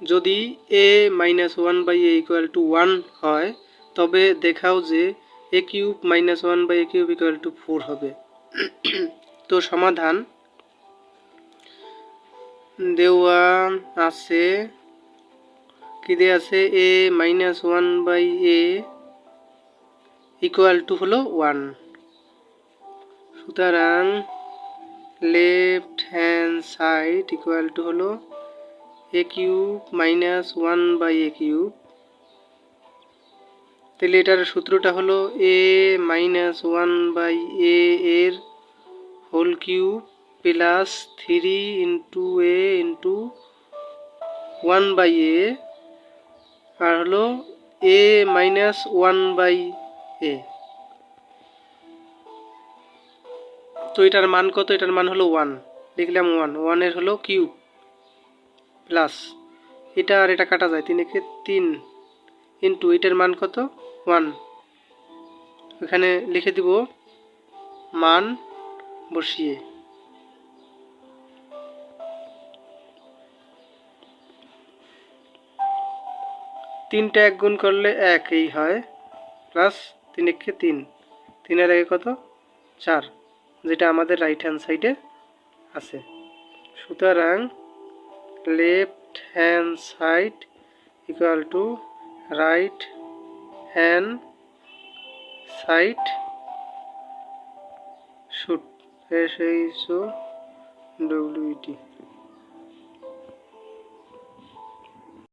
যদি a minus one by a equal to one হয়, তবে দেখাও যে a cube minus one by a cube equal to four হবে। তো সমাধান দেওয়া আছে। কি দেওয়া আছে? A minus one by a equal to হলো ওয়ান সুতরাং left hand side equal to হলো a cube minus one by a cube তাহলে এটার সূত্রটা হলো a minus one by a এর whole cube plus three into a into one by a আর হলো a minus one by a তো এটার মান কত? এটার মান হলো ওয়ান লিখলাম ওয়ান ওয়ানের হলো কিউব প্লাস এটা আর এটা কাটা যায় তিন একে তিন ইন্টু এটার মান কত? ওয়ান। এখানে লিখে দিব মান বসিয়ে। তিনটা এক গুণ করলে এক, এই হয় প্লাস তিন একে তিন। তিনের আগে কত? চার, যেটা আমাদের রাইট হ্যান্ড সাইডে আছে। সুতরাং left hand side equal to right hand side shoot S H